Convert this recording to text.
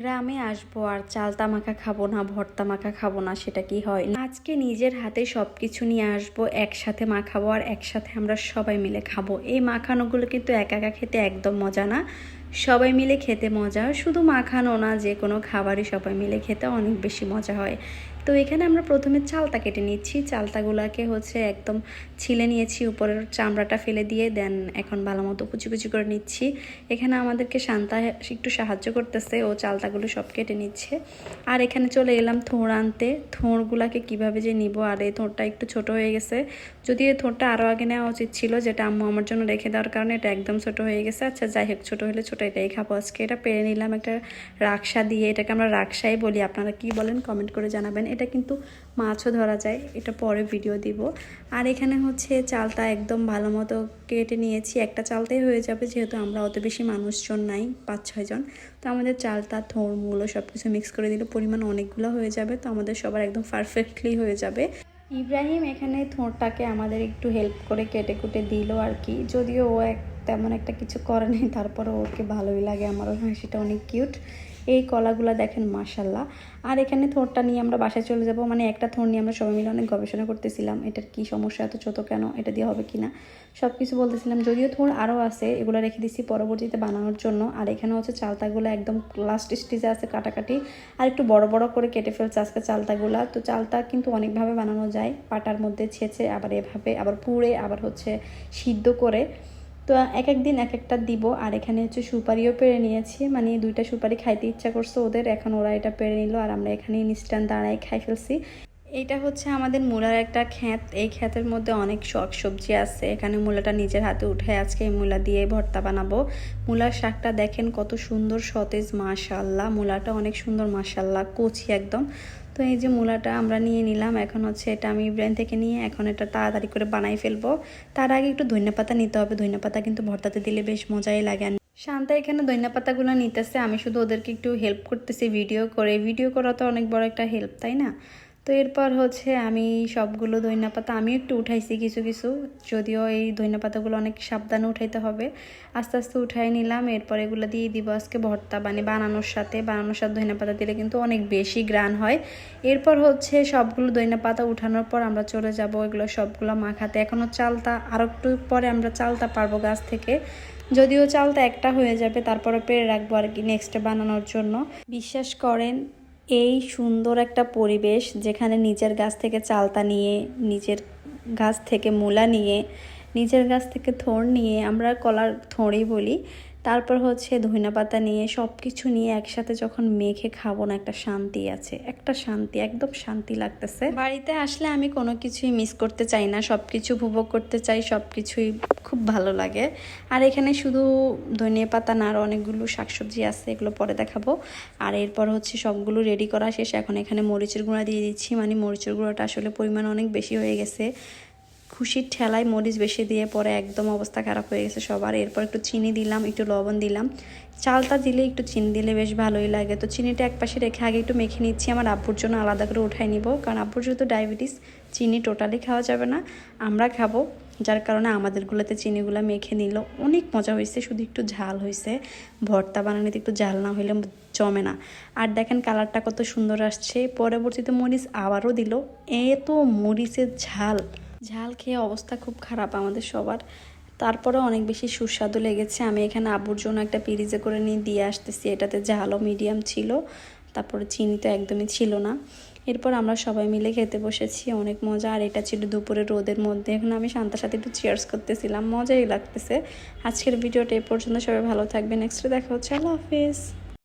গ্রামে আসব আর চালতা মাখা খাব না, ভর্তা মাখা খাব না, সেটা কি হয়? আজকে নিজের হাতে সব কিছু নিয়ে আসব, একসাথে মাখাবো আর একসাথে আমরা সবাই মিলে খাব। এই মাখানোগুলো কিন্তু একা একা খেতে একদম মজা না। সবাই মিলে খেতে মজা, শুধু মাখানো না যে কোনো খাবারই সবাই মিলে খেতে অনেক বেশি মজা হয়। তো এখানে আমরা প্রথমে চালতা কেটে নিচ্ছি। চালতাগুলোকে হচ্ছে একদম ছিলে নিয়েছি, উপরের চামড়াটা ফেলে দিয়ে, দেন এখন ভালো মতো কুচি কুচি করে নিচ্ছি। এখানে আমাদেরকে শান্তা একটু সাহায্য করতেছে, ও চালতাগুলো সব কেটে নিচ্ছে। আর এখানে চলে এলাম থোড় আনতে। থোড়গুলাকে কীভাবে যে নিব, আর এই থোঁড়টা একটু ছোট হয়ে গেছে। যদি এই থোড়টা আরও আগে নেওয়া উচিত ছিল, যেটা আম্মু আমার জন্য রেখে দেওয়ার কারণে এটা একদম ছোট হয়ে গেছে। আচ্ছা যাই হোক, ছোটো হলে ছোটো, এটাই খাব আজকে। এটা পেরে নিলাম একটা রাকসা দিয়ে। এটাকে আমরা রাকসাই বলি। আপনারা কি বলেন, কমেন্ট করে জানাবেন। এটা কিন্তু মাছও ধরা যায়, এটা পরে ভিডিও দিব। আর এখানে হচ্ছে চালটা একদম ভালো মতো কেটে নিয়েছি। একটা চালটাই হয়ে যাবে, যেহেতু আমরা অত বেশি মানুষজন নাই পাঁচ ছয়জন তো আমাদের চালটা থোড় মূলো সব কিছু মিক্স করে দিলে পরিমাণ অনেকগুলো হয়ে যাবে, তো আমাদের সবার একদম পারফেক্টলি হয়ে যাবে। ইব্রাহিম এখানে থোঁড়টাকে আমাদের একটু হেল্প করে কেটে কুটে দিল আর কি। যদিও ও এক তেমন একটা কিছু করে নেই তারপরে ওকে ভালোই লাগে আমার ওই হাসিটা অনেক কিউট এই কলাগুলো দেখেন মাসাল্লাহ আর এখানে থোরটা নিয়ে আমরা বাসায় চলে যাব। মানে একটা থোর নিয়ে আমরা সবাই মিলে অনেক গবেষণা করতেছিলাম, এটার কি সমস্যা, এত ছোটো কেন, এটা দিয়ে হবে কি না সব কিছু বলতেছিলাম। যদিও থোর আরও আছে, এগুলো রেখে দিচ্ছি পরবর্তীতে বানানোর জন্য। আর এখানে হচ্ছে চালতাগুলো একদম লাস্ট স্টেজে আছে কাটাকাটি। আর একটু বড় বড় করে কেটে ফেলছে আজকে চালতাগুলা। তো চালতা কিন্তু অনেকভাবে বানানো যায়, পাটার মধ্যে ছেঁচে আবার এভাবে আবার পুড়ে আবার হচ্ছে সিদ্ধ করে। তো এক এক দিন এক একটা দিব। আর এখানে হচ্ছে সুপারিও পেরে নিয়েছি। মানে দুইটা সুপারি খাইতে ইচ্ছা করছে ওদের। এখন ওরা এটা পেরে নিল আর আমরা এখানে ইনস্ট্যান্ট দাঁড়ায় খাই ফেলছি। এইটা হচ্ছে আমাদের মূলার একটা খ্যাত এই খ্যাতের মধ্যে অনেক শখ সবজি আছে। এখানে মূলাটা নিজের হাতে উঠে আজকে এই মূলা দিয়ে ভর্তা বানাবো। মূলার শাকটা দেখেন কত সুন্দর সতেজ মাশাল্লাহ মূলাটা অনেক সুন্দর মাশাল্লাহ কচি একদম। তো এই যে মূলাটা আমরা নিয়ে নিলাম, এখন হচ্ছে এটা আমি ব্রেন থেকে নিয়ে এখন এটা তাড়াতাড়ি করে বানাই ফেলব। তার আগে একটু ধনিয়া পাতা নিতে হবে, ধনিয়া পাতা কিন্তু ভর্তাতে দিলে বেশ মজাই লাগে। শান্তা এখানে ধনিয়া পাতাগুলো নিতেছে, আমি শুধু ওদেরকে একটু হেল্প করতেছি ভিডিও করে। ভিডিও করা তো অনেক বড় একটা হেল্প তাই না? তো এরপর হচ্ছে আমি সবগুলো ধনিয়া পাতা আমি একটু উঠাইছি কিছু কিছু, যদিও এই ধনিয়া পাতাগুলো অনেক সাবধানে উঠাইতে হবে। আস্তে আস্তে উঠাই নিলাম, এরপর এগুলো দিয়ে দিব আজকে ভর্তা মানে বানানোর সাথে। বানানোর সাথে ধনিয়া পাতা দিলে কিন্তু অনেক বেশি গ্রান হয়। এরপর হচ্ছে সবগুলো ধনিয়া পাতা উঠানোর পর আমরা চলে যাব এগুলো সবগুলো মাখাতে। এখনও চালতা আরও একটু পরে আমরা চালতা পারব গাছ থেকে। যদিও চালটা একটা হয়ে যাবে তারপরে পেরে রাখব আর কি নেক্সটে বানানোর জন্য। বিশ্বাস করেন এই সুন্দর একটা পরিবেশ যেখানে নিজের গাছ থেকে চালতা নিয়ে, নিজের গাছ থেকে মূলা নিয়ে, নিজের গাছ থেকে থোড় নিয়ে আমরা কলার থোড়ই বলি তারপর হচ্ছে ধনিয়া পাতা নিয়ে সব কিছু নিয়ে একসাথে যখন মেখে খাব না, একটা শান্তি আছে, একটা শান্তি, একদম শান্তি লাগতেছে। বাড়িতে আসলে আমি কোনো কিছুই মিস করতে চাই না সব কিছু উপভোগ করতে চাই সব কিছুই খুব ভালো লাগে। আর এখানে শুধু ধনিয়া পাতা না, আর অনেকগুলো শাকসবজি আছে, এগুলো পরে দেখাবো। আর এরপর হচ্ছে সবগুলো রেডি করা শেষ। এখন এখানে মরিচের গুঁড়া দিয়ে দিচ্ছি। মানে মরিচের গুঁড়াটা আসলে পরিমাণ অনেক বেশি হয়ে গেছে। খুশির ঠেলায় মরিচ বেশি দিয়ে পরে একদম অবস্থা খারাপ হয়ে গেছে সবার। এরপর একটু চিনি দিলাম, একটু লবণ দিলাম। চালটা দিলে একটু চিনি দিলে বেশ ভালোই লাগে। তো চিনিটা এক পাশে রেখে আগে একটু মেখে নিচ্ছি। আমার আব্বুর জন্য আলাদা করে উঠাই নিব। কারণ আব্বুর যেহেতু ডায়াবেটিস, চিনি টোটালি খাওয়া যাবে না। আমরা খাব। যার কারণে আমাদেরগুলোতে চিনিগুলো মেখে নিল। অনেক মজা হয়েছে, শুধু একটু ঝাল হয়েছে। ভর্তা বানানোতে একটু ঝাল না হইলে জমে না। আর দেখেন কালারটা কত সুন্দর আসছে। পরবর্তীতে মরিচ আবারও দিল। এত মরিচের ঝাল। ঝাল খেয়ে অবস্থা খুব খারাপ আমাদের সবার। তারপরে অনেক বেশি সুস্বাদু লেগেছে। আমি এখানে আবুর জন্য একটা পিরিজে করে নিয়ে দিয়ে আসতেছি। এটাতে ঝালও মিডিয়াম ছিল। তারপরে চিনি তো একদমই ছিল না। এরপর আমরা সবাই মিলে খেতে বসেছি। অনেক মজা। আর এটা ছিল দুপুরে রোদের মধ্যে। এখন আমি শান্তার সাথে একটু চেয়ার্স করতেছিলাম। মজাই লাগতেছে। আজকের ভিডিওটা এই পর্যন্ত। সবাই ভালো থাকবে নেক্সটে দেখা হচ্ছে। আল্লাহ হাফিজ।